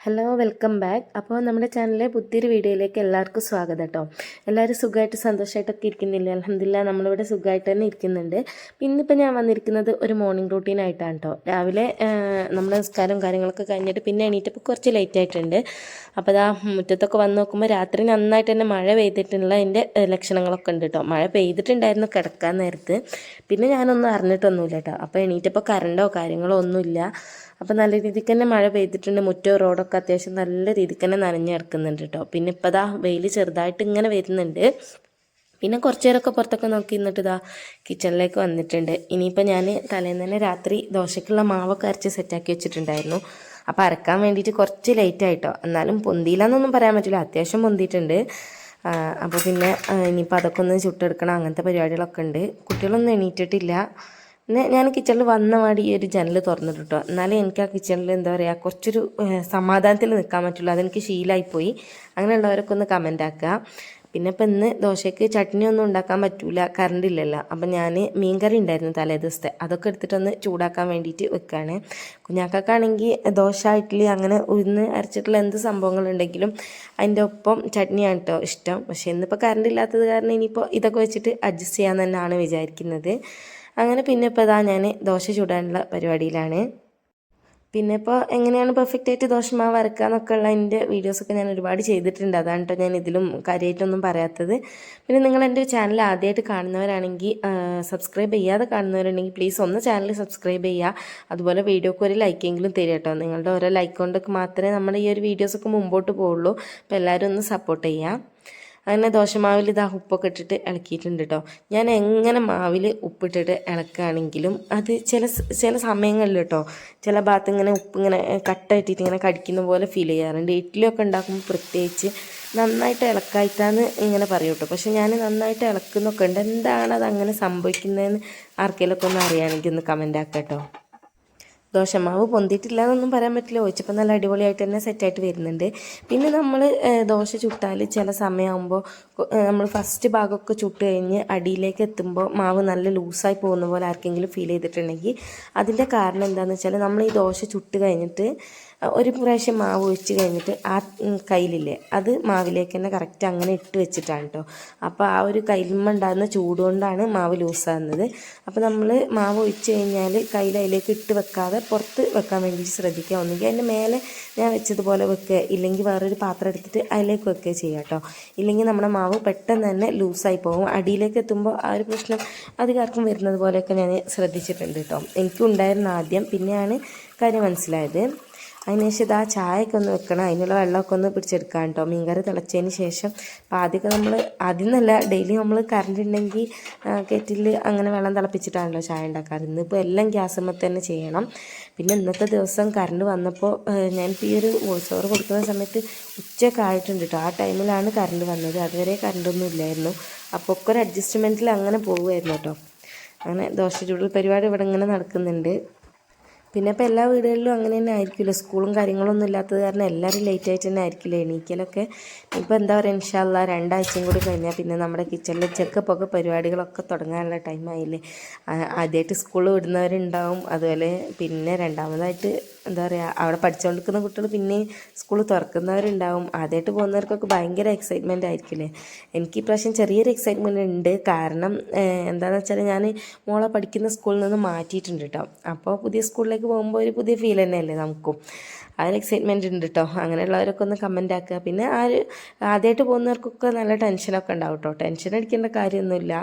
Hello welcome back അപ്പോൾ നമ്മുടെ ചാനലിലെ പുതിയൊരു വീഡിയോയിലേക്ക് എല്ലാവർക്കും സ്വാഗതം കേട്ടോ എല്ലാവരും സുഖമായിട്ട് സന്തോഷമായിട്ടൊക്കെ ഇരിക്കുന്നില്ലേ? അലഹമില്ല നമ്മളിവിടെ സുഖമായിട്ട് തന്നെ ഇരിക്കുന്നുണ്ട്. ഇന്നിപ്പോൾ ഞാൻ വന്നിരിക്കുന്നത് ഒരു മോർണിംഗ് റൂട്ടീൻ ആയിട്ടാണ് കേട്ടോ രാവിലെ നമ്മുടെ നിസ്കാരം കാര്യങ്ങളൊക്കെ കഴിഞ്ഞിട്ട് പിന്നെ എണീറ്റപ്പോൾ കുറച്ച് ലേറ്റ് ആയിട്ടുണ്ട്. അപ്പോൾ അതാ മുറ്റത്തൊക്കെ വന്ന് നോക്കുമ്പോൾ രാത്രി നന്നായിട്ട് തന്നെ മഴ പെയ്തിട്ടുള്ള അതിന്റെ ലക്ഷണങ്ങളൊക്കെ ഉണ്ട് കേട്ടോ മഴ പെയ്തിട്ടുണ്ടായിരുന്നു കിടക്കാൻ നേരത്ത്. പിന്നെ ഞാനൊന്നും അറിഞ്ഞിട്ടൊന്നുമില്ല കേട്ടോ അപ്പോൾ എണീറ്റപ്പോൾ കറണ്ടോ കാര്യങ്ങളോ ഒന്നുമില്ല. അപ്പോൾ നല്ല രീതിക്ക് തന്നെ മഴ പെയ്തിട്ടുണ്ട്. മുറ്റോ റോഡൊക്കെ അത്യാവശ്യം നല്ല രീതിക്ക് തന്നെ നനഞ്ഞ് കിടക്കുന്നുണ്ട് കേട്ടോ പിന്നെ ഇപ്പോൾ ദാ വെയിൽ ചെറുതായിട്ട് ഇങ്ങനെ വരുന്നുണ്ട്. പിന്നെ കുറച്ച് നേരമൊക്കെ പുറത്തൊക്കെ നോക്കി നിന്നിട്ട് ഇതാ കിച്ചണിലേക്ക് വന്നിട്ടുണ്ട്. ഇനിയിപ്പോൾ ഞാൻ തലേന്ന് തന്നെ രാത്രി ദോശയ്ക്കുള്ള മാവൊക്കെ അരച്ച് സെറ്റാക്കി വെച്ചിട്ടുണ്ടായിരുന്നു. അപ്പോൾ അരക്കാൻ വേണ്ടിയിട്ട് കുറച്ച് ലേറ്റ് ആയിട്ടോ. എന്നാലും പൊന്തിയില്ലെന്നൊന്നും പറയാൻ പറ്റില്ല. അത്യാവശ്യം പൊന്തിയിട്ടുണ്ട്. അപ്പോൾ പിന്നെ ഇനിയിപ്പോൾ അതൊക്കെ ഒന്ന് ചുട്ടെടുക്കണം. അങ്ങനത്തെ പരിപാടികളൊക്കെ ഉണ്ട്. കുട്ടികളൊന്നും എണീറ്റിട്ടില്ല. ഞാൻ കിച്ചണിൽ വന്ന പാടി ഈ ഒരു ജനൽ തുറന്നിട്ട് കേട്ടോ എന്നാലും എനിക്ക് ആ കിച്ചണിൽ എന്താ പറയുക കുറച്ചൊരു സമാധാനത്തിൽ നിൽക്കാൻ പറ്റുള്ളൂ. അതെനിക്ക് ശീലമായിപ്പോയി അങ്ങനെയുള്ളവരൊക്കെ ഒന്ന് കമന്റ് ആക്കുക. പിന്നെ ഇപ്പം ഇന്ന് ദോശയ്ക്ക് ചട്നി ഒന്നും ഉണ്ടാക്കാൻ പറ്റൂല കറണ്ട് ഇല്ലല്ലോ. അപ്പം ഞാൻ മീൻകറി ഉണ്ടായിരുന്നു തലേ ദിവസത്തെ. അതൊക്കെ എടുത്തിട്ടൊന്ന് ചൂടാക്കാൻ വേണ്ടിയിട്ട് വെക്കുകയാണ് കുഞ്ഞാക്കാണെങ്കിൽ ദോശ ഇഡ്ഡലി അങ്ങനെ ഉഴുന്ന് അരച്ചിട്ടുള്ള എന്ത് സംഭവങ്ങളുണ്ടെങ്കിലും അതിന്റെ ഒപ്പം ചട്നിയാണ് കേട്ടോ ഇഷ്ടം. പക്ഷേ ഇന്നിപ്പോൾ കറണ്ട് ഇല്ലാത്തത് കാരണം ഇനിയിപ്പോൾ ഇതൊക്കെ വെച്ചിട്ട് അഡ്ജസ്റ്റ് ചെയ്യാൻ തന്നെയാണ് വിചാരിക്കുന്നത്. അങ്ങനെ പിന്നെ ഇപ്പോൾ ഇതാ ഞാൻ ദോശ ചൂടാനുള്ള പരിപാടിയിലാണ്. പിന്നെ ഇപ്പോൾ എങ്ങനെയാണ് പെർഫെക്റ്റ് ആയിട്ട് ദോശമാവ് വരക്കുക എന്നൊക്കെ ഉള്ള എന്റെ വീഡിയോസൊക്കെ ഞാൻ ഒരുപാട് ചെയ്തിട്ടുണ്ട്. അതാണ് കേട്ടോ ഞാൻ ഇതിലും കാര്യമായിട്ടൊന്നും പറയാത്തത്. പിന്നെ നിങ്ങൾ എന്റെ ചാനൽ ആദ്യമായിട്ട് കാണുന്നവരാണെങ്കിൽ സബ്സ്ക്രൈബ് ചെയ്യാതെ കാണുന്നവരുണ്ടെങ്കിൽ പ്ലീസ് ഒന്ന് ചാനൽ സബ്സ്ക്രൈബ് ചെയ്യുക. അതുപോലെ വീഡിയോക്ക് ഒരു ലൈക്കെങ്കിലും തരിക കേട്ടോ നിങ്ങളുടെ ഓരോ ലൈക്ക് കൊണ്ടൊക്കെ മാത്രമേ നമ്മുടെ ഈ ഒരു വീഡിയോസൊക്കെ മുമ്പോട്ട് പോവുള്ളൂ. അപ്പോൾ എല്ലാവരും ഒന്ന് സപ്പോർട്ട് ചെയ്യാം അങ്ങനെ ദോശമാവിൽ ഇതാ ഉപ്പൊക്കെ ഇട്ടിട്ട് ഇളക്കിയിട്ടുണ്ട് കേട്ടോ ഞാൻ എങ്ങനെ മാവിൽ ഉപ്പിട്ടിട്ട് ഇളക്കുകയാണെങ്കിലും അത് ചില ചില സമയങ്ങളിൽ കേട്ടോ ചില ഭാഗത്ത് ഇങ്ങനെ ഉപ്പ് ഇങ്ങനെ കട്ടായിട്ടിട്ട് ഇങ്ങനെ കടിക്കുന്ന പോലെ ഫീൽ ചെയ്യാറുണ്ട്. ഇഡ്ഡലിയൊക്കെ ഉണ്ടാക്കുമ്പോൾ പ്രത്യേകിച്ച് നന്നായിട്ട് ഇളക്കായിട്ടാന്ന് ഇങ്ങനെ പറയും കേട്ടോ പക്ഷെ ഞാൻ നന്നായിട്ട് ഇളക്കുന്നൊക്കെ ഉണ്ട്. എന്താണ് അത് അങ്ങനെ സംഭവിക്കുന്നതെന്ന് ആർക്കെങ്കിലൊക്കെ ഒന്ന് അറിയുകയാണെങ്കിൽ ഒന്ന് കമന്റ് ആക്കാം കേട്ടോ ദോശമാവ് പൊന്തിയിട്ടില്ല എന്നൊന്നും പറയാൻ പറ്റില്ല. ഒഴിച്ചപ്പോൾ നല്ല അടിപൊളിയായിട്ട് തന്നെ സെറ്റായിട്ട് വരുന്നുണ്ട്. പിന്നെ നമ്മൾ ദോശ ചുട്ടാൽ ചില സമയമാകുമ്പോൾ നമ്മൾ ഫസ്റ്റ് ഭാഗമൊക്കെ ചുട്ട് കഴിഞ്ഞ് അടിയിലേക്ക് എത്തുമ്പോൾ മാവ് നല്ല ലൂസായി പോകുന്ന പോലെ ആർക്കെങ്കിലും ഫീൽ ചെയ്തിട്ടുണ്ടെങ്കിൽ അതിന്റെ കാരണം എന്താണെന്ന് വെച്ചാൽ നമ്മൾ ഈ ദോശ ചുട്ട് കഴിഞ്ഞിട്ട് ഒരു പ്രാവശ്യം മാവ് ഒഴിച്ച് കഴിഞ്ഞിട്ട് ആ കയ്യിലില്ലേ അത് മാവിലേക്ക് തന്നെ കറക്റ്റ് അങ്ങനെ ഇട്ട് വെച്ചിട്ടാണ് കേട്ടോ അപ്പോൾ ആ ഒരു കയ്യിലുമ്മ ഉണ്ടാകുന്ന ചൂടുകൊണ്ടാണ് മാവ് ലൂസാകുന്നത്. അപ്പോൾ നമ്മൾ മാവ് ഒഴിച്ച് കഴിഞ്ഞാൽ കയ്യിൽ അതിലേക്ക് ഇട്ട് വെക്കാതെ പുറത്ത് വെക്കാൻ വേണ്ടി ശ്രദ്ധിക്കുക. ഒന്നുകിൽ അതിന്റെ മേലെ ഞാൻ വെച്ചതുപോലെ വെക്കുക. ഇല്ലെങ്കിൽ വേറൊരു പാത്രം എടുത്തിട്ട് അതിലേക്ക് വെക്കുക ചെയ്യുക കേട്ടോ ഇല്ലെങ്കിൽ നമ്മുടെ മാവ് പെട്ടെന്ന് തന്നെ ലൂസായി പോകും. അടിയിലേക്ക് എത്തുമ്പോൾ ആ ഒരു പ്രശ്നം അധികാർക്കും വരുന്നത് പോലെയൊക്കെ ഞാൻ ശ്രദ്ധിച്ചിട്ടുണ്ട് കേട്ടോ എനിക്കുണ്ടായിരുന്നു ആദ്യം. പിന്നെയാണ് കാര്യം മനസ്സിലായത്. അതിനുശേഷം ഇതാ ചായയൊക്കെ ഒന്ന് വെക്കണം. അതിനുള്ള വെള്ളമൊക്കെ ഒന്ന് പിടിച്ചെടുക്കാം കേട്ടോ. മീൻകറി തിളച്ചതിന് ശേഷം ആദ്യമൊക്കെ നമ്മൾ ആദ്യം നല്ല ഡെയിലി നമ്മൾ കറണ്ട് ഉണ്ടെങ്കിൽ കെറ്റിൽ അങ്ങനെ വെള്ളം തിളപ്പിച്ചിട്ടാണല്ലോ ചായ ഉണ്ടാക്കാറ്. ഇന്നിപ്പോൾ എല്ലാം ഗ്യാസുമ്മ തന്നെ ചെയ്യണം. പിന്നെ ഇന്നത്തെ ദിവസം കറണ്ട് വന്നപ്പോൾ ഞാനിപ്പോൾ ഈ ഒരു വോയിസ് ഓവർ കൊടുക്കുന്ന സമയത്ത് ഉച്ചയൊക്കെ ആയിട്ടുണ്ട് കേട്ടോ. ആ ടൈമിലാണ് കറണ്ട് വന്നത്. അതുവരെ കറണ്ടൊന്നും ഇല്ലായിരുന്നു. അപ്പോൾ ഒക്കെ ഒരു അഡ്ജസ്റ്റ്മെന്റിൽ അങ്ങനെ പോകുമായിരുന്നു കേട്ടോ. അങ്ങനെ ദോശ ചൂടൽ പരിപാടി ഇവിടെ ഇങ്ങനെ നടക്കുന്നുണ്ട്. പിന്നെ ഇപ്പോൾ എല്ലാ വീടുകളിലും അങ്ങനെ തന്നെ ആയിരിക്കില്ല സ്കൂളും കാര്യങ്ങളൊന്നും ഇല്ലാത്തത് കാരണം എല്ലാവരും ലേറ്റ് ആയിട്ട് തന്നെ ആയിരിക്കില്ല? എണീക്കലൊക്കെ ഇപ്പോൾ എന്താ പറയുക ഇൻഷാല്ല രണ്ടാഴ്ചയും കൂടി കഴിഞ്ഞാൽ പിന്നെ നമ്മുടെ കിച്ചണിൽ ചെക്കപ്പൊക്കെ പരിപാടികളൊക്കെ തുടങ്ങാനുള്ള ടൈമായില്ലേ ആദ്യമായിട്ട് സ്കൂൾ വിടുന്നവരുണ്ടാവും. അതുപോലെ പിന്നെ രണ്ടാമതായിട്ട് എന്താ പറയുക അവിടെ പഠിച്ചുകൊണ്ടിരിക്കുന്ന കുട്ടികൾ പിന്നെ സ്കൂൾ തുറക്കുന്നവരുണ്ടാവും. ആദ്യമായിട്ട് പോകുന്നവർക്കൊക്കെ ഭയങ്കര എക്സൈറ്റ്മെന്റ് ആയിരിക്കില്ലേ? എനിക്ക് ഇപ്രാവശ്യം ചെറിയൊരു എക്സൈറ്റ്മെന്റ് ഉണ്ട്. കാരണം എന്താണെന്ന് വെച്ചാൽ ഞാൻ മോളെ പഠിക്കുന്ന സ്കൂളിൽ നിന്ന് മാറ്റിയിട്ടുണ്ട് കേട്ടോ അപ്പോൾ പുതിയ സ്കൂളിലേക്ക് പോകുമ്പോൾ ഒരു പുതിയ ഫീൽ തന്നെയല്ലേ നമുക്കും. ആ ഒരു എക്സൈറ്റ്മെന്റ് ഉണ്ട് കേട്ടോ അങ്ങനെയുള്ളവരൊക്കെ ഒന്ന് കമന്റ് ആക്കുക. പിന്നെ ആ ഒരു ആദ്യമായിട്ട് പോകുന്നവർക്കൊക്കെ നല്ല ടെൻഷനൊക്കെ ഉണ്ടാവും കേട്ടോ ടെൻഷൻ അടിക്കേണ്ട കാര്യമൊന്നുമില്ല.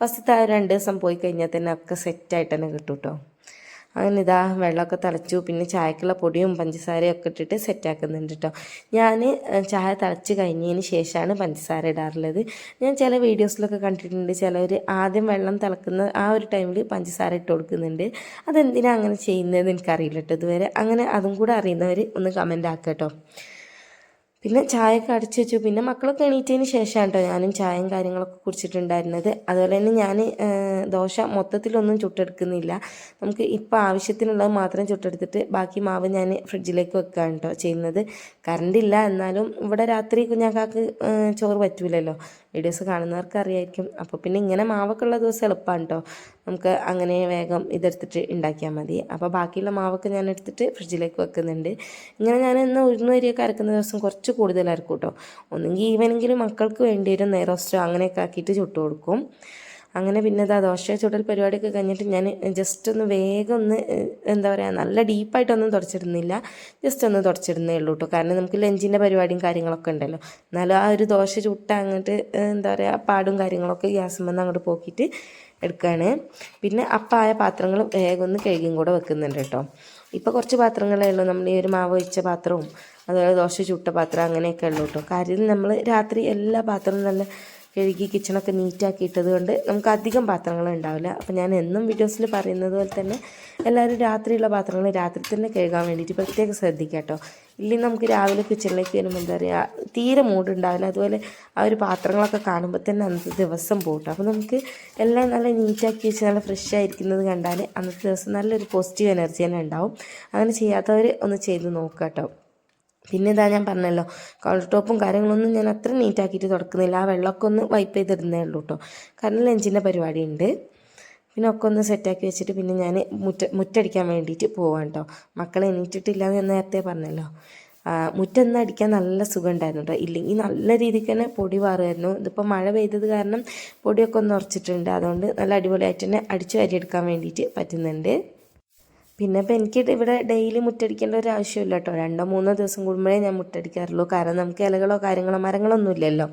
ഫസ്റ്റത്തെ ആ രണ്ട് ദിവസം പോയി കഴിഞ്ഞാൽ തന്നെ ഒക്കെ സെറ്റായിട്ട് തന്നെ കിട്ടും കേട്ടോ അങ്ങനെ ഇതാ വെള്ളമൊക്കെ തിളച്ചു. പിന്നെ ചായക്കുള്ള പൊടിയും പഞ്ചസാരയും ഒക്കെ ഇട്ടിട്ട് സെറ്റാക്കുന്നുണ്ട് കേട്ടോ ഞാൻ ചായ തിളച്ച് കഴിഞ്ഞതിന് ശേഷമാണ് പഞ്ചസാര ഇടാറുള്ളത്. ഞാൻ ചില വീഡിയോസിലൊക്കെ കണ്ടിട്ടുണ്ട്. ചിലവർ ആദ്യം വെള്ളം തിളക്കുന്ന ആ ഒരു ടൈമിൽ പഞ്ചസാര ഇട്ട് കൊടുക്കുന്നുണ്ട്. അതെന്തിനാണ് അങ്ങനെ ചെയ്യുന്നതെന്ന് എനിക്കറിയില്ല കേട്ടോ ഇതുവരെ. അങ്ങനെ അതും കൂടെ അറിയുന്നവർ ഒന്ന് കമന്റ് ആക്കുക കേട്ടോ പിന്നെ ചായയൊക്കെ അടിച്ചു വെച്ചു. പിന്നെ മക്കളൊക്കെ എണീറ്റതിന് ശേഷമാണ് കേട്ടോ ഞാനും ചായയും കാര്യങ്ങളൊക്കെ കുടിച്ചിട്ടുണ്ടായിരുന്നത്. അതുപോലെ തന്നെ ഞാൻ ദോശ മൊത്തത്തിലൊന്നും ചുട്ടെടുക്കുന്നില്ല. നമുക്ക് ഇപ്പോൾ ആവശ്യത്തിനുള്ളത് മാത്രം ചുട്ടെടുത്തിട്ട് ബാക്കി മാവ് ഞാൻ ഫ്രിഡ്ജിലേക്ക് വെക്കുകയാണ് കേട്ടോ ചെയ്യുന്നത്. കറണ്ടില്ല എന്നാലും ഇവിടെ രാത്രി കുഞ്ഞാക്കാക്ക് ചോറ് പറ്റൂലല്ലോ. വീഡിയോസ് കാണുന്നവർക്ക് അറിയായിരിക്കും അപ്പോൾ പിന്നെ ഇങ്ങനെ മാവൊക്കെ ഉള്ള ദിവസം എളുപ്പമാണ് കേട്ടോ നമുക്ക് അങ്ങനെ വേഗം ഇതെടുത്തിട്ട് ഉണ്ടാക്കിയാൽ മതി. അപ്പോൾ ബാക്കിയുള്ള മാവൊക്കെ ഞാൻ എടുത്തിട്ട് ഫ്രിഡ്ജിലേക്ക് വെക്കുന്നുണ്ട്. ഇങ്ങനെ ഞാൻ ഇന്ന് ഉഴുന്ന അരക്കുന്ന ദിവസം കുറച്ച് കൂടുതൽ അരക്കും കേട്ടോ ഒന്നെങ്കിൽ ഈവനെങ്കിലും മക്കൾക്ക് വേണ്ടി ഒരു നെയ്റോസ്റ്റോ അങ്ങനെയൊക്കെ ആക്കിയിട്ട് ചുട്ട് കൊടുക്കും. അങ്ങനെ പിന്നെ ഇതാ ദോശ ചുടൽ പരിപാടിയൊക്കെ കഴിഞ്ഞിട്ട് ഞാൻ ജസ്റ്റ് ഒന്ന് വേഗം ഒന്ന് എന്താ പറയുക നല്ല ഡീപ്പായിട്ടൊന്നും തുടച്ചിരുന്നില്ല ജസ്റ്റ് ഒന്ന് തുടച്ചിരുന്നേ ഉള്ളൂ കേട്ടോ കാരണം നമുക്ക് ലഞ്ചിന്റെ പരിപാടിയും കാര്യങ്ങളൊക്കെ ഉണ്ടല്ലോ. എന്നാലും ആ ഒരു ദോശ ചുട്ട അങ്ങോട്ട് എന്താ പറയുക പാടും കാര്യങ്ങളൊക്കെ ഗ്യാസ് വന്ന് അങ്ങോട്ട് പോക്കിയിട്ട് എടുക്കുകയാണ് പിന്നെ അപ്പായ പാത്രങ്ങൾ വേഗം ഒന്ന് കഴുകിയും കൂടെ വെക്കുന്നുണ്ട് കേട്ടോ ഇപ്പോൾ കുറച്ച് പാത്രങ്ങളേ ഉള്ളൂ. നമ്മൾ ഈ ഒരു മാവ് ഒഴിച്ച പാത്രവും അതുപോലെ ദോശ ചുട്ട പാത്രം അങ്ങനെയൊക്കെ ഉള്ളൂ കേട്ടോ കാര്യം നമ്മൾ രാത്രി എല്ലാ പാത്രവും നല്ല കഴുകി കിച്ചണൊക്കെ നീറ്റാക്കി ഇട്ടത് കൊണ്ട് നമുക്ക് അധികം പാത്രങ്ങൾ ഉണ്ടാവില്ല. അപ്പോൾ ഞാൻ എന്നും വീഡിയോസിൽ പറയുന്നത് പോലെ തന്നെ എല്ലാവരും രാത്രിയുള്ള പാത്രങ്ങൾ രാത്രി തന്നെ കഴുകാൻ വേണ്ടിയിട്ട് പ്രത്യേകം ശ്രദ്ധിക്കുക കേട്ടോ. ഇല്ലെങ്കിൽ നമുക്ക് രാവിലെ കിച്ചണിലേക്ക് വരുമ്പോൾ എന്താ പറയുക തീരെ മൂടുണ്ടാവില്ല. അതുപോലെ ആ ഒരു പാത്രങ്ങളൊക്കെ കാണുമ്പോൾ തന്നെ അന്നത്തെ ദിവസം പോകട്ടെ അപ്പോൾ നമുക്ക് എല്ലാം നല്ല നീറ്റാക്കി വെച്ച് നല്ല ഫ്രഷ് ആയിരിക്കുന്നത് കണ്ടാൽ അന്നത്തെ ദിവസം നല്ലൊരു പോസിറ്റീവ് എനർജി തന്നെ ഉണ്ടാവും. അങ്ങനെ ചെയ്യാത്തവർ ഒന്ന് ചെയ്ത് നോക്കുക കേട്ടോ. പിന്നെ ഇതാ ഞാൻ പറഞ്ഞല്ലോ കൗണ്ടർ ടോപ്പും കാര്യങ്ങളൊന്നും ഞാൻ അത്ര നീറ്റാക്കിയിട്ട് തുടക്കുന്നില്ല. ആ വെള്ളമൊക്കെ ഒന്ന് വൈപ്പ് ചെയ്തിടുന്നേ ഉള്ളൂ കേട്ടോ കാരണം ലഞ്ചിന്റെ പരിപാടി ഉണ്ട് പിന്നെ ഒക്കെ ഒന്ന് സെറ്റാക്കി വെച്ചിട്ട് പിന്നെ ഞാൻ മുറ്റ മുറ്റടിക്കാൻ വേണ്ടിയിട്ട് പോവാം കേട്ടോ മക്കളെ എണീറ്റിട്ടില്ല എന്ന് നേരത്തെ പറഞ്ഞല്ലോ. ആ, അടിക്കാൻ നല്ല സുഖം ഉണ്ടായിരുന്നു കേട്ടോ ഇല്ലെങ്കിൽ നല്ല രീതിക്ക് തന്നെ പൊടി മാറുമായിരുന്നു ഇതിപ്പോൾ മഴ പെയ്തത് കാരണം പൊടിയൊക്കെ ഒന്ന് ഉറച്ചിട്ടുണ്ട്. അതുകൊണ്ട് നല്ല അടിപൊളിയായിട്ട് തന്നെ അടിച്ചു വാരിയെടുക്കാൻ വേണ്ടിയിട്ട് പറ്റുന്നുണ്ട്. പിന്നെ ഇപ്പം എനിക്ക് ഇവിടെ ഡെയിലി മുട്ടടിക്കേണ്ട ഒരു ആവശ്യമില്ല കേട്ടോ രണ്ടോ മൂന്നോ ദിവസം കൂടുമ്പോഴേ ഞാൻ മുട്ടടിക്കാറുള്ളൂ കാരണം നമുക്ക് ഇലകളോ കാര്യങ്ങളോ മരങ്ങളൊന്നും ഇല്ലല്ലോ.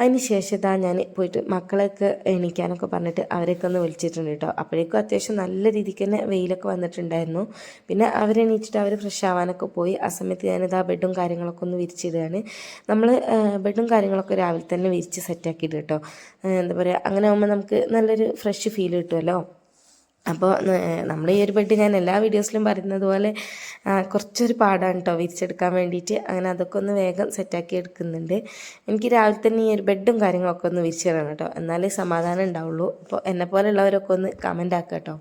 അതിന് ശേഷം ഇതാ ഞാൻ പോയിട്ട് മക്കളെയൊക്കെ എണീക്കാനൊക്കെ പറഞ്ഞിട്ട് അവരെയൊക്കെ ഒന്ന് വിളിച്ചിട്ടുണ്ട് കേട്ടോ അപ്പോഴേക്കും അത്യാവശ്യം നല്ല രീതിക്ക് തന്നെ വെയിലൊക്കെ വന്നിട്ടുണ്ടായിരുന്നു. പിന്നെ അവരെണീച്ചിട്ട് അവർ ഫ്രഷ് ആവാനൊക്കെ പോയി. ആ സമയത്ത് ഞാനിതാ ബെഡും കാര്യങ്ങളൊക്കെ ഒന്ന് വിരിച്ചിടുകയാണ്. നമ്മൾ ബെഡും കാര്യങ്ങളൊക്കെ രാവിലെ തന്നെ വിരിച്ച് സെറ്റാക്കിയിട്ട് കേട്ടോ എന്താ പറയുക അങ്ങനെ ആകുമ്പോൾ നമുക്ക് നല്ലൊരു ഫ്രഷ് ഫീൽ കിട്ടുമല്ലോ അപ്പോൾ നമ്മൾ ഈ ഒരു പെട്ടി ഞാൻ എല്ലാ വീഡിയോസിലും പറയുന്നത് പോലെ കുറച്ചൊരു പാടാണ് കേട്ടോ വിരിച്ചെടുക്കാൻ വേണ്ടിയിട്ട് അങ്ങനെ അതൊക്കെ ഒന്ന് വേഗം സെറ്റാക്കി എടുക്കുന്നുണ്ട്. എനിക്ക് രാവിലെ തന്നെ ഈ ഒരു ബെഡും കാര്യങ്ങളൊക്കെ ഒന്ന് വിരിച്ചിടണം കേട്ടോ എന്നാലേ സമാധാനം ഉണ്ടാവുള്ളൂ. അപ്പോൾ ഉള്ളവരൊക്കെ ഒന്ന് കമന്റ് ആക്കുക കേട്ടോ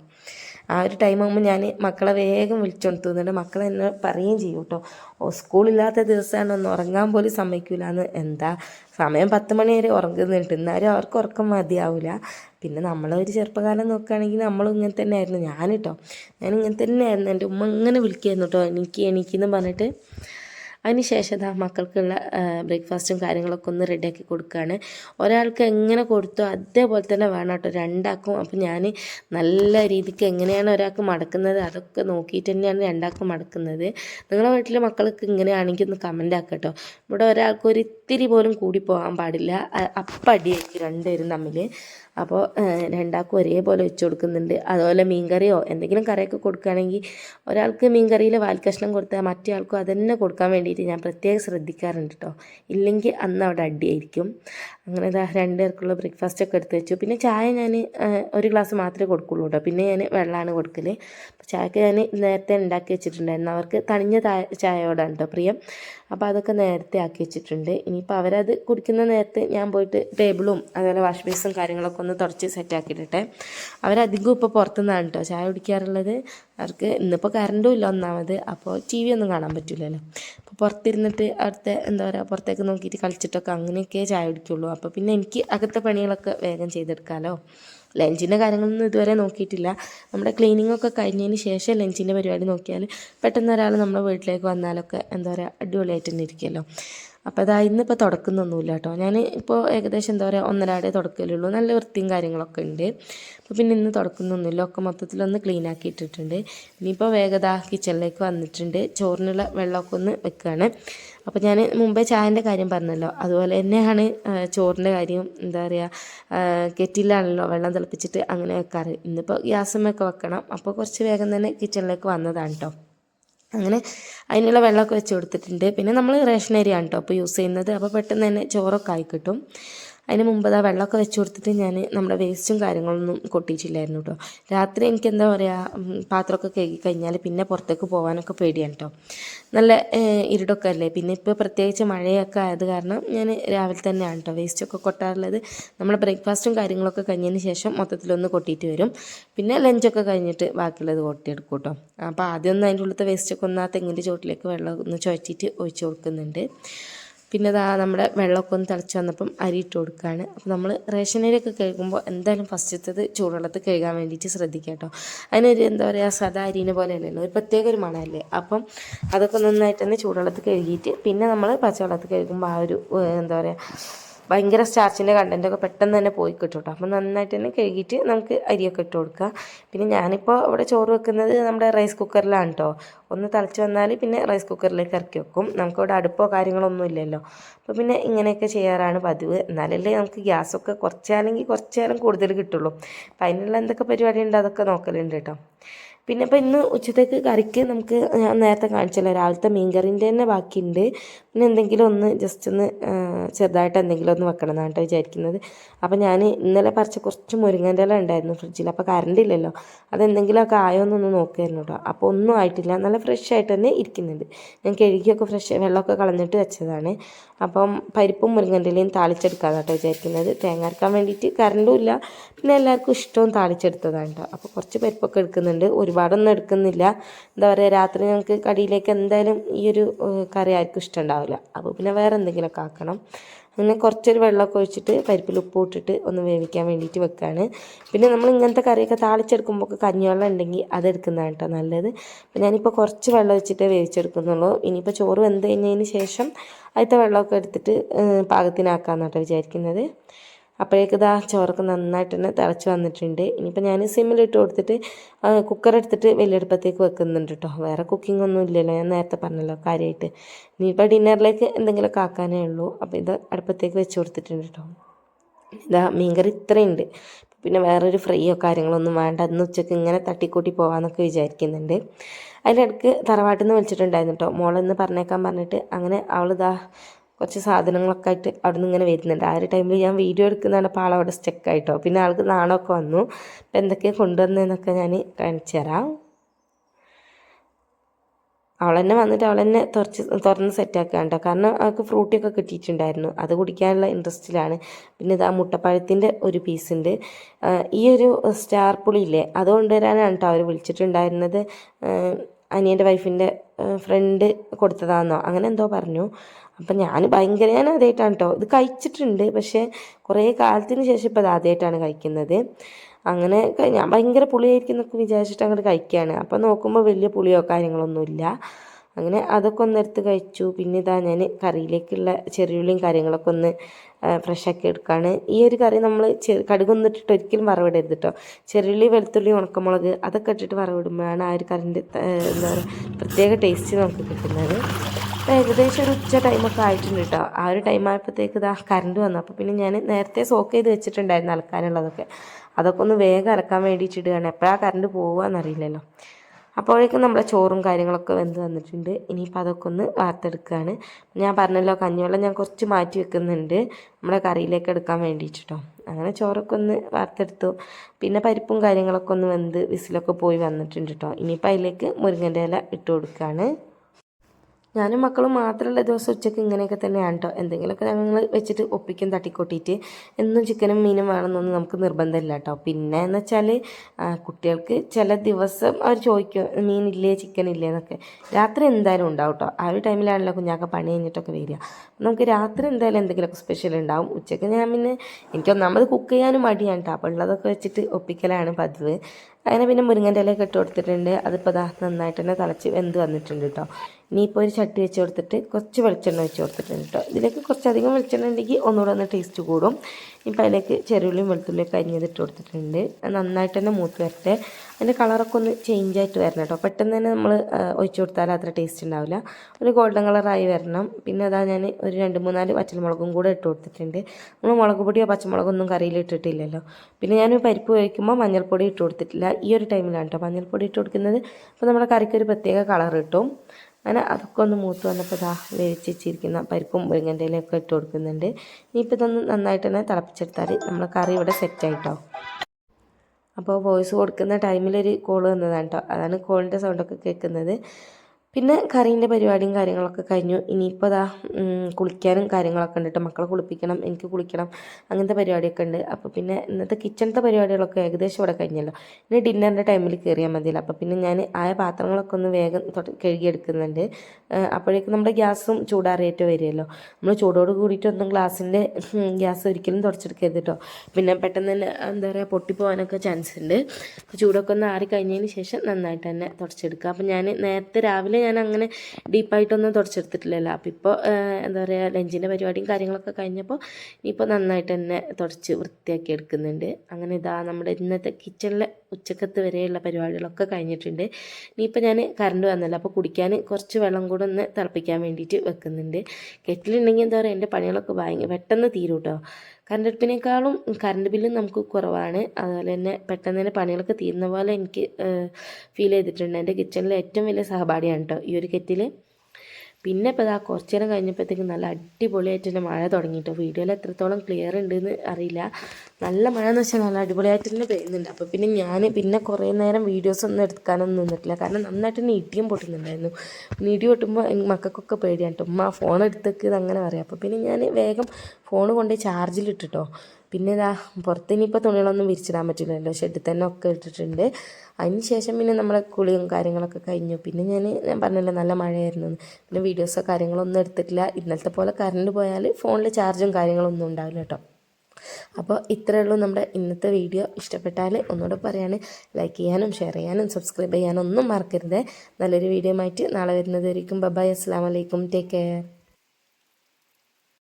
ആ ഒരു ടൈം ആകുമ്പോൾ ഞാൻ മക്കളെ വേഗം വിളിച്ചോണ്ടുന്നുണ്ട് മക്കളെ എന്നെ പറയുകയും ചെയ്യും കേട്ടോ. സ്കൂളില്ലാത്ത ദിവസമാണ് ഒന്ന് ഉറങ്ങാൻ പോലും സമ്മതിക്കില്ല എന്ന് എന്താ സമയം പത്ത് മണി വരെ ഉറങ്ങുന്നുണ്ട്. എന്നാലും അവർക്ക് ഉറക്കം മതിയാവില്ല പിന്നെ നമ്മളൊരു ചെറുപ്പകാലം നോക്കുകയാണെങ്കിൽ നമ്മളും ഇങ്ങനെ തന്നെ ആയിരുന്നു ഞാൻ കേട്ടോ ഞാൻ ഇങ്ങനെ തന്നെ ആയിരുന്നു എന്റെ ഉമ്മ ഇങ്ങനെ വിളിക്കുമായിരുന്നു കേട്ടോ എനിക്ക് എനിക്കെന്ന് പറഞ്ഞിട്ട് അതിന് ഇതാ മക്കൾക്കുള്ള ബ്രേക്ക്ഫാസ്റ്റും കാര്യങ്ങളൊക്കെ ഒന്ന് റെഡിയാക്കി കൊടുക്കുകയാണ് ഒരാൾക്ക് എങ്ങനെ കൊടുത്തോ അതേപോലെ തന്നെ വേണം കേട്ടോ. രണ്ടാക്കും അപ്പോൾ ഞാൻ നല്ല രീതിക്ക് എങ്ങനെയാണ് ഒരാൾക്ക് മടക്കുന്നത് അതൊക്കെ നോക്കിയിട്ട് തന്നെയാണ് രണ്ടാൾക്കും മടക്കുന്നത്. നിങ്ങളുടെ വീട്ടിലെ മക്കൾക്ക് ഇങ്ങനെയാണെങ്കിൽ ഒന്ന് കമന്റ് ആക്കുക കേട്ടോ. ഇവിടെ ഒരാൾക്ക് ഒരു ഇത്തിരി പോലും കൂടി പോകാൻ പാടില്ല. അപ്പടിയായി രണ്ട് അടിയായിരിക്കും രണ്ടുപേരും തമ്മിൽ. അപ്പോൾ രണ്ടാൾക്കും ഒരേപോലെ വെച്ച് കൊടുക്കുന്നുണ്ട്. അതുപോലെ മീൻകറിയോ എന്തെങ്കിലും കറിയൊക്കെ കൊടുക്കുകയാണെങ്കിൽ ഒരാൾക്ക് മീൻകറിയിൽ വാൽക്കഷ്ണം കൊടുത്താൽ മറ്റേ ആൾക്കും അതന്നെ കൊടുക്കാൻ വേണ്ടിയിട്ട് ഞാൻ പ്രത്യേകം ശ്രദ്ധിക്കാറുണ്ട് കേട്ടോ. ഇല്ലെങ്കിൽ അന്ന് അവിടെ അടിയായിരിക്കും. അങ്ങനെ ഇതാ രണ്ട് പേർക്കുള്ള ബ്രേക്ക്ഫാസ്റ്റ് ഒക്കെ എടുത്ത് വെച്ചു. പിന്നെ ചായ ഞാൻ ഒരു ഗ്ലാസ് മാത്രമേ കൊടുക്കുള്ളൂ കേട്ടോ. പിന്നെ ഞാൻ വെള്ളമാണ് കൊടുക്കൽ ചായക്ക് ഞാൻ നേരത്തെ ഉണ്ടാക്കി വെച്ചിട്ടുണ്ടായിരുന്നു. അവർക്ക് തണിഞ്ഞ ചായയോടാണ് കേട്ടോ പ്രിയം. അപ്പോൾ അതൊക്കെ നേരത്തെ ആക്കി വെച്ചിട്ടുണ്ട്. ഇനിയിപ്പോൾ അവരത് കുടിക്കുന്ന നേരത്ത് ഞാൻ പോയിട്ട് ടേബിളും അതുപോലെ വാഷ് ബേസും കാര്യങ്ങളൊക്കെ ഒന്ന് തുടച്ച് സെറ്റാക്കിയിട്ടെ അവരധികം ഇപ്പോൾ പുറത്തുനിന്നാണ് കേട്ടോ ചായ കുടിക്കാറുള്ളത്. അവർക്ക് ഇന്നിപ്പോൾ കറണ്ടും ഇല്ല ഒന്നാമത്. അപ്പോൾ ടി വി ഒന്നും കാണാൻ പറ്റില്ലല്ലോ അപ്പോൾ പുറത്തിരുന്നിട്ട് അവിടുത്തെ എന്താ പറയുക പുറത്തേക്ക് നോക്കിയിട്ട് കളിച്ചിട്ടൊക്കെ അങ്ങനെയൊക്കെ ചായ കുടിക്കുള്ളൂ. അപ്പോൾ പിന്നെ എനിക്ക് അകത്തെ പണികളൊക്കെ വേഗം ചെയ്തെടുക്കാമല്ലോ ലഞ്ചിന്റെ കാര്യങ്ങളൊന്നും ഇതുവരെ നോക്കിയിട്ടില്ല. നമ്മുടെ ക്ലീനിങ് ഒക്കെ കഴിഞ്ഞതിന് ശേഷം ലഞ്ചിന്റെ പരിപാടി നോക്കിയാൽ പെട്ടെന്ന് ഒരാൾ നമ്മുടെ വീട്ടിലേക്ക് വന്നാലൊക്കെ എന്താ പറയുക അടിപൊളിയായിട്ട് തന്നെ ഇരിക്കുമല്ലോ അപ്പോൾ അതാ ഇന്നിപ്പോൾ തുടക്കുന്നൊന്നുമില്ല കേട്ടോ. ഞാൻ ഇപ്പോൾ ഏകദേശം എന്താ പറയുക ഒന്നരാടേ തുടക്കലുള്ളൂ നല്ല വൃത്തിയും കാര്യങ്ങളൊക്കെ ഉണ്ട്. അപ്പോൾ പിന്നെ ഇന്ന് തുടക്കുന്നൊന്നുമില്ല. ഒക്കെ മൊത്തത്തിലൊന്ന് ക്ലീൻ ആക്കി ഇട്ടിട്ടുണ്ട് ഇനിയിപ്പോൾ വേഗത കിച്ചണിലേക്ക് വന്നിട്ടുണ്ട്. ചോറിനുള്ള വെള്ളമൊക്കെ ഒന്ന് വെക്കുകയാണ് അപ്പോൾ ഞാൻ മുമ്പേ ചായന്റെ കാര്യം പറഞ്ഞല്ലോ. അതുപോലെ തന്നെയാണ് ചോറിന്റെ കാര്യം എന്താ പറയുക കെറ്റിലാണല്ലോ വെള്ളം തിളപ്പിച്ചിട്ട് അങ്ങനെ വെക്കാറ്. ഇന്നിപ്പോൾ ഗ്യാസുമൊക്കെ വെക്കണം. അപ്പോൾ കുറച്ച് വേഗം തന്നെ കിച്ചണിലേക്ക് വന്നതാണ് കേട്ടോ അങ്ങനെ അതിനുള്ള വെള്ളമൊക്കെ വെച്ച് കൊടുത്തിട്ടുണ്ട്. പിന്നെ നമ്മൾ റേഷൻ അരിയാണ് കേട്ടോ അപ്പോൾ യൂസ് ചെയ്യുന്നത്. അപ്പോൾ പെട്ടെന്ന് തന്നെ ചോറൊക്കെ ആയി കിട്ടും. അതിന് മുമ്പ് ആ വെള്ളമൊക്കെ വെച്ച് കൊടുത്തിട്ട് ഞാൻ നമ്മുടെ വേസ്റ്റും കാര്യങ്ങളൊന്നും കൊട്ടിയിട്ടില്ലായിരുന്നു കേട്ടോ രാത്രി എനിക്ക് എന്താ പറയുക പാത്രമൊക്കെ കഴുകി കഴിഞ്ഞാൽ പിന്നെ പുറത്തേക്ക് പോകാനൊക്കെ പേടിയാണ് കേട്ടോ നല്ല ഇരുടൊക്കെ അല്ലേ? പിന്നെ ഇപ്പോൾ പ്രത്യേകിച്ച് മഴയൊക്കെ ആയത് കാരണം ഞാൻ രാവിലെ തന്നെയാണ് കേട്ടോ വേസ്റ്റൊക്കെ കൊട്ടാറുള്ളത്. നമ്മുടെ ബ്രേക്ക്ഫാസ്റ്റും കാര്യങ്ങളൊക്കെ കഴിഞ്ഞതിന് ശേഷം മൊത്തത്തിലൊന്ന് കൊട്ടിയിട്ട് വരും. പിന്നെ ലഞ്ചൊക്കെ കഴിഞ്ഞിട്ട് ബാക്കിയുള്ളത് കൊട്ടിയെടുക്കും കേട്ടോ അപ്പോൾ ആദ്യം ഒന്ന് അതിന്റെ ഉള്ളിലത്തെ വേസ്റ്റൊക്കെ ഒന്ന് ആ തെങ്ങിന്റെ ചോട്ടിലേക്ക് വെള്ളം ഒന്ന് ചുഴറ്റിയിട്ട് ഒഴിച്ച് കൊടുക്കുന്നുണ്ട്. പിന്നെ ഇതാ നമ്മുടെ വെള്ളമൊക്കെ ഒന്ന് തിളച്ച് വന്നപ്പം അരി ഇട്ട് കൊടുക്കുകയാണ് അപ്പോൾ നമ്മൾ റേഷൻ അരിയൊക്കെ കഴുകുമ്പോൾ എന്തായാലും ഫസ്റ്റത്തത് ചൂടുവെള്ളത്തിൽ കഴുകാൻ വേണ്ടിയിട്ട് ശ്രദ്ധിക്കുക കേട്ടോ. അതിനൊരു എന്താ പറയുക സദാ അരീനെ പോലെ അല്ലല്ലോ ഒരു പ്രത്യേക ഒരു മണമല്ലേ? അപ്പം അതൊക്കെ നന്നായിട്ട് തന്നെ ചൂടുവെള്ളത്തിൽ കഴുകിയിട്ട് പിന്നെ നമ്മൾ പച്ചവെള്ളത്തിൽ കഴുകുമ്പോൾ ആ ഒരു എന്താ പറയുക ഭയങ്കര സ്റ്റാർച്ചിന്റെ കണ്ടന്റൊക്കെ പെട്ടെന്ന് തന്നെ പോയി കിട്ടും കേട്ടോ അപ്പം നന്നായിട്ട് തന്നെ കഴുകിയിട്ട് നമുക്ക് അരിയൊക്കെ ഇട്ട് കൊടുക്കുക പിന്നെ ഞാനിപ്പോൾ ഇവിടെ ചോറ് വെക്കുന്നത് നമ്മുടെ റൈസ് കുക്കറിലാണ് കേട്ടോ ഒന്ന് തിളച്ച് വന്നാൽ പിന്നെ റൈസ് കുക്കറിലേക്ക് ഇറക്കി വെക്കും. നമുക്കിവിടെ അടുപ്പോ കാര്യങ്ങളൊന്നും ഇല്ലല്ലോ. അപ്പോൾ പിന്നെ ഇങ്ങനെയൊക്കെ ചെയ്യാറാണ് പതിവ്. എന്നാലല്ലേ നമുക്ക് ഗ്യാസൊക്കെ കുറച്ചാലെങ്കിൽ കുറച്ച് നേരം കൂടുതൽ കിട്ടുള്ളൂ. അപ്പം അതിനുള്ള എന്തൊക്കെ പരിപാടി ഉണ്ട് അതൊക്കെ നോക്കലുണ്ട് കേട്ടോ പിന്നെ ഇപ്പോൾ ഇന്ന് ഉച്ചത്തേക്ക് കറിക്ക് നമുക്ക് ഞാൻ നേരത്തെ കാണിച്ചല്ലോ. രാവിലത്തെ മീൻകറിന്റെ തന്നെ ബാക്കിയുണ്ട്. പിന്നെ എന്തെങ്കിലും ഒന്ന് ജസ്റ്റ് ഒന്ന് ചെറുതായിട്ട് എന്തെങ്കിലും ഒന്ന് വെക്കണം എന്നാണ് കേട്ടോ വിചാരിക്കുന്നത്. അപ്പോൾ ഞാൻ ഇന്നലെ പറിച്ച കുറച്ച് മുരിങ്ങന്റെ ഇല ഉണ്ടായിരുന്നു ഫ്രിഡ്ജിൽ അപ്പോൾ കറണ്ട് ഇല്ലല്ലോ. അതെന്തെങ്കിലുമൊക്കെ ആയോ എന്നൊന്ന് നോക്കുമായിരുന്നു കേട്ടോ അപ്പോൾ ഒന്നും ആയിട്ടില്ല. നല്ല ഫ്രഷ് ആയിട്ട് തന്നെ ഇരിക്കുന്നുണ്ട്. ഞാൻ കഴുകിയൊക്കെ ഫ്രഷ് വെള്ളമൊക്കെ കളഞ്ഞിട്ട് വെച്ചതാണ്. അപ്പം പരിപ്പും മുരിങ്ങന്റെ ഇലയും താളിച്ചെടുക്കാമെന്ന് കേട്ടോ വിചാരിക്കുന്നത്. തേങ്ങ അരക്കാൻ വേണ്ടിയിട്ട് കറണ്ടും ഇല്ല. പിന്നെ എല്ലാവർക്കും ഇഷ്ടവും താളിച്ചെടുത്തതാണ് കേട്ടോ അപ്പോൾ കുറച്ച് പരിപ്പൊക്കെ എടുക്കുന്നുണ്ട്. ഒരുപാടൊന്നും എടുക്കുന്നില്ല. എന്താ പറയുക രാത്രി ഞങ്ങൾക്ക് കടിയിലേക്ക് എന്തായാലും ഈ ഒരു കറി ആർക്കും ഇഷ്ടമുണ്ടാവില്ല അപ്പോൾ പിന്നെ വേറെ എന്തെങ്കിലുമൊക്കെ ആക്കണം. അങ്ങനെ കുറച്ചൊരു വെള്ളമൊക്കെ ഒഴിച്ചിട്ട് പരിപ്പിൽ ഉപ്പ് ഇട്ടിട്ട് ഒന്ന് വേവിക്കാൻ വേണ്ടിയിട്ട് വെക്കുകയാണ് പിന്നെ നമ്മൾ ഇങ്ങനത്തെ കറിയൊക്കെ താളിച്ചെടുക്കുമ്പോൾ കഞ്ഞിവെള്ളം ഉണ്ടെങ്കിൽ അതെടുക്കുന്നതാണ് കേട്ടോ നല്ലത്. അപ്പോൾ ഞാനിപ്പോൾ കുറച്ച് വെള്ളം വെച്ചിട്ട് വേവിച്ചെടുക്കുന്നുള്ളൂ. ഇനിയിപ്പോൾ ചോറ് വെന്ത് കഴിഞ്ഞതിന് ശേഷം അതിലത്തെ വെള്ളമൊക്കെ എടുത്തിട്ട് പാകത്തിനാക്കാമെന്നാട്ടോ വിചാരിക്കുന്നത്. അപ്പോഴേക്ക് ഇതാ ചോറൊക്കെ നന്നായിട്ട് തന്നെ തിളച്ച് വന്നിട്ടുണ്ട്. ഇനിയിപ്പോൾ ഞാൻ സിമ്മിലിട്ട് കൊടുത്തിട്ട് കുക്കർ എടുത്തിട്ട് വലിയടുപ്പത്തേക്ക് വെക്കുന്നുണ്ട് കേട്ടോ വേറെ കുക്കിംഗ് ഒന്നും ഇല്ലല്ലോ. ഞാൻ നേരത്തെ പറഞ്ഞല്ലോ കാര്യമായിട്ട് ഇനിയിപ്പോൾ ഡിന്നറിലേക്ക് എന്തെങ്കിലും ആക്കാനേ ഉള്ളൂ. അപ്പോൾ ഇത് അടുപ്പത്തേക്ക് വെച്ച് കൊടുത്തിട്ടുണ്ട് കേട്ടോ ഇതാ മീൻകറി ഇത്രയുണ്ട്. പിന്നെ വേറൊരു ഫ്രൈയോ കാര്യങ്ങളൊന്നും വേണ്ട. അന്ന് ഉച്ചയ്ക്ക് ഇങ്ങനെ തട്ടിക്കൂട്ടി പോകാമെന്നൊക്കെ വിചാരിക്കുന്നുണ്ട്. അതിനിടയ്ക്ക് തറവാട്ടിൽ നിന്ന് വിളിച്ചിട്ടുണ്ടായിരുന്നു കേട്ടോ മോളെന്ന് പറഞ്ഞേക്കാൻ പറഞ്ഞിട്ട് അങ്ങനെ അവളിതാ കുറച്ച് സാധനങ്ങളൊക്കെ ആയിട്ട് അവിടെ നിന്ന് ഇങ്ങനെ വരുന്നുണ്ട്. ആ ഒരു ടൈമിൽ ഞാൻ വീഡിയോ എടുക്കുന്നതാണ് അപ്പോൾ ആളവിടെ സ്റ്റക്കായിട്ടോ പിന്നെ ആൾക്ക് നാണമൊക്കെ വന്നു. അപ്പം എന്തൊക്കെയാണ് കൊണ്ടുവന്നതെന്നൊക്കെ ഞാൻ കാണിച്ചു തരാം. അവൾ തന്നെ വന്നിട്ട് അവൾ തന്നെ തുറച്ച് തുറന്ന് സെറ്റാക്കുക കേട്ടോ. കാരണം അവൾക്ക് ഫ്രൂട്ടിയൊക്കെ കിട്ടിയിട്ടുണ്ടായിരുന്നു. അത് കുടിക്കാനുള്ള ഇൻട്രസ്റ്റിലാണ് പിന്നെ ഇത് ആ മുട്ടപ്പഴത്തിന്റെ ഒരു പീസ് ഉണ്ട്. ഈ ഒരു സ്റ്റാർ പുളിയില്ലേ അത് കൊണ്ടുവരാനാണ് കേട്ടോ അവർ വിളിച്ചിട്ടുണ്ടായിരുന്നത്. അനിയന്റെ വൈഫിന്റെ ഫ്രണ്ട് കൊടുത്തതാണെന്നോ അങ്ങനെ എന്തോ പറഞ്ഞു. അപ്പം ഞാൻ ഭയങ്കര ഞാൻ ആദ്യമായിട്ടാണ് കേട്ടോ ഇത് കഴിച്ചിട്ടുണ്ട് പക്ഷേ കുറേ കാലത്തിന് ശേഷം ഇപ്പോൾ അത് ആദ്യമായിട്ടാണ് കഴിക്കുന്നത്. അങ്ങനെ ഞാൻ ഭയങ്കര പുളിയായിരിക്കും എന്നൊക്കെ വിചാരിച്ചിട്ട് അങ്ങോട്ട് കഴിക്കുകയാണ് അപ്പം നോക്കുമ്പോൾ വലിയ പുളിയോ കാര്യങ്ങളൊന്നുമില്ല. അങ്ങനെ അതൊക്കെ ഒന്ന് എടുത്ത് കഴിച്ചു. പിന്നെ ഇതാ ഞാൻ കറിയിലേക്കുള്ള ചെറിയുള്ളിയും കാര്യങ്ങളൊക്കെ ഒന്ന് ഫ്രഷാക്കി എടുക്കുകയാണ് ഈ ഒരു കറി നമ്മൾ കടുകൊന്നും ഇട്ടിട്ട് ഒരിക്കലും വറവിടരുത് കേട്ടോ ചെറിയുള്ളി വെളുത്തുള്ളി ഉണക്കമുളക് അതൊക്കെ ഇട്ടിട്ട് വറവിടുമ്പോഴാണ് ആ ഒരു കറിന്റെ എന്താ പറയുക പ്രത്യേക ടേസ്റ്റ് നമുക്ക് കിട്ടുന്നത്. ഏകദേശം ഒരു ഉച്ച ടൈമൊക്കെ ആയിട്ടുണ്ട് കേട്ടോ ആ ഒരു ടൈം ആയപ്പോഴത്തേക്ക് ഇതാ കറണ്ട് വന്നു. അപ്പോൾ പിന്നെ ഞാൻ നേരത്തെ സോക്ക് ചെയ്ത് വെച്ചിട്ടുണ്ടായിരുന്നു അലക്കാനുള്ളതൊക്കെ. അതൊക്കെ ഒന്ന് വേഗം അലക്കാൻ വേണ്ടിയിട്ടിടുകയാണ് എപ്പോഴാണ് കറണ്ട് പോകുകയെന്നറിയില്ലല്ലോ അപ്പോഴേക്കും നമ്മളെ ചോറും കാര്യങ്ങളൊക്കെ വെന്ത് വന്നിട്ടുണ്ട്. ഇനിയിപ്പോൾ അതൊക്കെ ഒന്ന് വാർത്തെടുക്കുകയാണ് ഞാൻ പറഞ്ഞല്ലോ കഞ്ഞിവെള്ളം ഞാൻ കുറച്ച് മാറ്റി വെക്കുന്നുണ്ട്. നമ്മളെ കറിയിലേക്ക് എടുക്കാൻ വേണ്ടിയിട്ടോ അങ്ങനെ ചോറൊക്കെ ഒന്ന് വാർത്തെടുത്തു. പിന്നെ പരിപ്പും കാര്യങ്ങളൊക്കെ ഒന്ന് വെന്ത് വിസിലൊക്കെ പോയി വന്നിട്ടുണ്ട് കേട്ടോ ഇനിയിപ്പോൾ അതിലേക്ക് മുരിങ്ങന്റെ ഇല ഇട്ട് കൊടുക്കുകയാണ് ഞാനും മക്കളും മാത്രമുള്ള ദിവസം ഉച്ചയ്ക്ക് ഇങ്ങനെയൊക്കെ തന്നെയാണ് കേട്ടോ എന്തെങ്കിലുമൊക്കെ ഞങ്ങൾ വെച്ചിട്ട് ഒപ്പിക്കും തട്ടിക്കൊട്ടിയിട്ട് എന്നും ചിക്കനും മീനും വേണമെന്നൊന്നും നമുക്ക് നിർബന്ധമില്ല കേട്ടോ പിന്നെ എന്ന് വെച്ചാൽ കുട്ടികൾക്ക് ചില ദിവസം അവർ ചോദിക്കും മീനില്ലേ ചിക്കൻ ഇല്ലേ എന്നൊക്കെ. രാത്രി എന്തായാലും ഉണ്ടാവും കേട്ടോ ആ ഒരു ടൈമിലാണല്ലോ കുഞ്ഞാക്ക പണി കഴിഞ്ഞിട്ടൊക്കെ വരിക. നമുക്ക് രാത്രി എന്തായാലും എന്തെങ്കിലുമൊക്കെ സ്പെഷ്യൽ ഉണ്ടാവും. ഉച്ചയ്ക്ക് ഞാൻ പിന്നെ എനിക്ക് ഒന്നാമത് കുക്ക് ചെയ്യാനും മടിയാണ് കേട്ടോ അപ്പോൾ ഉള്ളതൊക്കെ വെച്ചിട്ട് ഒപ്പിക്കലാണ് പതിവ്. അങ്ങനെ പിന്നെ മുരിങ്ങന്റെ ഇലയൊക്കെ ഇട്ട് കൊടുത്തിട്ടുണ്ട്. അതിപ്പോൾ ദാ നന്നായിട്ട് തന്നെ തിളച്ച് വെന്ത് വന്നിട്ടുണ്ട് കേട്ടോ ഇനിയിപ്പോൾ ഒരു ചട്ടി വെച്ച് കൊടുത്തിട്ട് കുറച്ച് വെളിച്ചെണ്ണ വെച്ച് കൊടുത്തിട്ടുണ്ട് കേട്ടോ ഇതിലേക്ക് കുറച്ചധികം വെളിച്ചെണ്ണ ഉണ്ടെങ്കിൽ ഒന്നുകൂടെ ഒന്ന് ടേസ്റ്റ് കൂടും. ഇപ്പം അതിലേക്ക് ചെറുള്ളിയും വെളുത്തുള്ളിയൊക്കെ അരിഞ്ഞത് ഇട്ട് കൊടുത്തിട്ടുണ്ട്. നന്നായിട്ട് തന്നെ മൂത്ത് വരട്ടെ. അതിന്റെ കളറൊക്കെ ഒന്ന് ചേഞ്ച് ആയിട്ട് വരണം കേട്ടോ പെട്ടെന്ന് തന്നെ നമ്മൾ ഒഴിച്ചു കൊടുത്താൽ അത്ര ടേസ്റ്റ് ഉണ്ടാവില്ല. ഒരു ഗോൾഡൻ കളറായി വരണം. പിന്നെ അതാ ഞാൻ ഒരു രണ്ട് മൂന്നാൽ പച്ചമുളകും കൂടെ ഇട്ട് കൊടുത്തിട്ടുണ്ട്. നമ്മൾ മുളക് പൊടിയോ പച്ചമുളകോ ഒന്നും കറിയിൽ ഇട്ടിട്ടില്ലല്ലോ. പിന്നെ ഞാൻ പരിപ്പ് കഴിക്കുമ്പോൾ മഞ്ഞൾപ്പൊടി ഇട്ട് കൊടുത്തിട്ടില്ല. ഈ ഒരു ടൈമിലാണ് കേട്ടോ മഞ്ഞൾപ്പൊടി ഇട്ട് കൊടുക്കുന്നത്. അപ്പോൾ നമ്മുടെ കറിക്ക് ഒരു പ്രത്യേക കളർ കിട്ടും. അങ്ങനെ അതൊക്കെ ഒന്ന് മൂത്ത് വന്നപ്പോൾ ഇതാ വേവിച്ചിരിക്കുന്ന പരിപ്പും മുരിങ്ങന്റെ ഇലയൊക്കെ ഇട്ട് കൊടുക്കുന്നുണ്ട്. ഇനിയിപ്പോൾ ഇതൊന്ന് നന്നായിട്ട് തന്നെ തിളപ്പിച്ചെടുത്താൽ നമ്മുടെ കറി ഇവിടെ സെറ്റായിട്ടോ അപ്പോൾ വോയിസ് കൊടുക്കുന്ന ടൈമിലൊരു കോൾ വന്നതാണ് കേട്ടോ. അതാണ് കോളിന്റെ സൗണ്ടൊക്കെ കേൾക്കുന്നത്. പിന്നെ കറീന്റെ പരിപാടിയും കാര്യങ്ങളൊക്കെ കഴിഞ്ഞു. ഇനിയിപ്പോൾ അതാ കുളിക്കാനും കാര്യങ്ങളൊക്കെ ഉണ്ട് കേട്ടോ മക്കളെ കുളിപ്പിക്കണം എനിക്ക് കുളിക്കണം അങ്ങനത്തെ പരിപാടിയൊക്കെ ഉണ്ട്. അപ്പോൾ പിന്നെ ഇന്നത്തെ കിച്ചണത്തെ പരിപാടികളൊക്കെ ഏകദേശം ഇവിടെ കഴിഞ്ഞല്ലോ. ഇനി ഡിന്നറിന്റെ ടൈമിൽ കയറിയാൽ മതിയല്ലോ. അപ്പോൾ പിന്നെ ഞാൻ ആയ പാത്രങ്ങളൊക്കെ ഒന്ന് വേഗം കഴുകിയെടുക്കുന്നുണ്ട്. അപ്പോഴേക്കും നമ്മുടെ ഗ്യാസും ചൂടാറിയേറ്റ് വരുമല്ലോ നമ്മൾ ചൂടോട് കൂടിയിട്ട് ഒന്നും ഗ്ലാസിന്റെ ഗ്യാസ് ഒരിക്കലും തുടച്ചെടുക്കരുത് കേട്ടോ പിന്നെ പെട്ടെന്ന് തന്നെ എന്താ പറയുക പൊട്ടിപ്പോകാനൊക്കെ ചാൻസ് ഉണ്ട്. ചൂടൊക്കെ ഒന്ന് ആറി കഴിഞ്ഞതിന് ശേഷം നന്നായിട്ട് തന്നെ തുടച്ചെടുക്കുക. അപ്പോൾ ഞാൻ നേരത്തെ രാവിലെ ഞാൻ അങ്ങനെ ഡീപ്പായിട്ടൊന്നും തുടച്ചെടുത്തിട്ടില്ലല്ലോ. അപ്പോൾ ഇപ്പോൾ എന്താ പറയുക ലഞ്ചിന്റെ പരിപാടിയും കാര്യങ്ങളൊക്കെ കഴിഞ്ഞപ്പോൾ ഇനിയിപ്പോൾ നന്നായിട്ട് തന്നെ തുടച്ച് വൃത്തിയാക്കി എടുക്കുന്നുണ്ട്. അങ്ങനെ ഇതാ നമ്മുടെ ഇന്നത്തെ കിച്ചണിലെ ഉച്ചക്കത്ത് വരെയുള്ള പരിപാടികളൊക്കെ കഴിഞ്ഞിട്ടുണ്ട്. ഇനിയിപ്പോൾ ഞാൻ കറണ്ട് വന്നല്ലോ അപ്പോൾ കുടിക്കാൻ കുറച്ച് വെള്ളം കൂടെ ഒന്ന് തിളപ്പിക്കാൻ വേണ്ടിയിട്ട് വെക്കുന്നുണ്ട്. കെറ്റിലുണ്ടെങ്കിൽ എന്താ പറയുക എന്റെ പണികളൊക്കെ ഭയങ്കര പെട്ടെന്ന് തീരും കേട്ടോ കറണ്ട് അടുപ്പിനേക്കാളും കറണ്ട് ബില്ലും നമുക്ക് കുറവാണ്. അതുപോലെ തന്നെ പെട്ടെന്ന് തന്നെ പണികളൊക്കെ തീരുന്ന പോലെ എനിക്ക് ഫീൽ ചെയ്തിട്ടുണ്ട്. എന്റെ കിച്ചണിലെ ഏറ്റവും വലിയ സഹപാഠിയാണ് കേട്ടോ ഈ ഒരു കെറ്റിൽ പിന്നെ ഇപ്പോൾ ഇതാ കുറച്ച് നേരം കഴിഞ്ഞപ്പോഴത്തേക്കും നല്ല അടിപൊളിയായിട്ട് തന്നെ മഴ തുടങ്ങിയിട്ടോ വീഡിയോയിൽ എത്രത്തോളം ക്ലിയർ ഉണ്ടെന്ന് അറിയില്ല. നല്ല മഴ എന്ന് വെച്ചാൽ നല്ല അടിപൊളിയായിട്ട് തന്നെ പെയ്യുന്നുണ്ട്. അപ്പോൾ പിന്നെ ഞാൻ പിന്നെ കുറേ നേരം വീഡിയോസ് ഒന്നും എടുക്കാനൊന്നും നിന്നിട്ടില്ല. കാരണം നന്നായിട്ട് തന്നെ ഇടിയും പൊട്ടുന്നുണ്ടായിരുന്നു. ഇടി പൊട്ടുമ്പോൾ മക്കൾക്കൊക്കെ പേടിയാണ്. കേട്ടോ ഉമ്മ ഫോൺ എടുത്തേക്ക് അങ്ങനെ പറയാം. അപ്പോൾ പിന്നെ ഞാൻ വേഗം ഫോൺ കൊണ്ടുപോയി ചാർജിലിട്ടിട്ടോ പിന്നെ ഇതാ പുറത്ത് ഇനിയിപ്പോൾ തുണികളൊന്നും വിരിച്ചിടാൻ പറ്റില്ലല്ലോ. ഷെഡിൽ തന്നെ ഒക്കെ ഇട്ടിട്ടുണ്ട്. അതിന് ശേഷം പിന്നെ നമ്മളെ കുളിയും കാര്യങ്ങളൊക്കെ കഴിഞ്ഞു. പിന്നെ ഞാൻ ഞാൻ പറഞ്ഞല്ലോ നല്ല മഴയായിരുന്നു പിന്നെ വീഡിയോസോ കാര്യങ്ങളൊന്നും എടുത്തിട്ടില്ല. ഇന്നലത്തെ പോലെ കറണ്ട് പോയാൽ ഫോണിൽ ചാർജും കാര്യങ്ങളൊന്നും ഉണ്ടാവില്ല കേട്ടോ. അപ്പോൾ ഇത്രയേ ഉള്ളൂ നമ്മുടെ ഇന്നത്തെ വീഡിയോ ഇഷ്ടപ്പെട്ടാൽ ഒന്നുകൂടെ പറയാണ്. ലൈക്ക് ചെയ്യാനും ഷെയർ ചെയ്യാനും സബ്സ്ക്രൈബ് ചെയ്യാനും ഒന്നും മറക്കരുത്. നല്ലൊരു വീഡിയോ ആയിട്ട് നാളെ വരുന്നതായിരിക്കും ബബായ് അസ്സാം വലൈക്കും ടേക്ക് കെയർ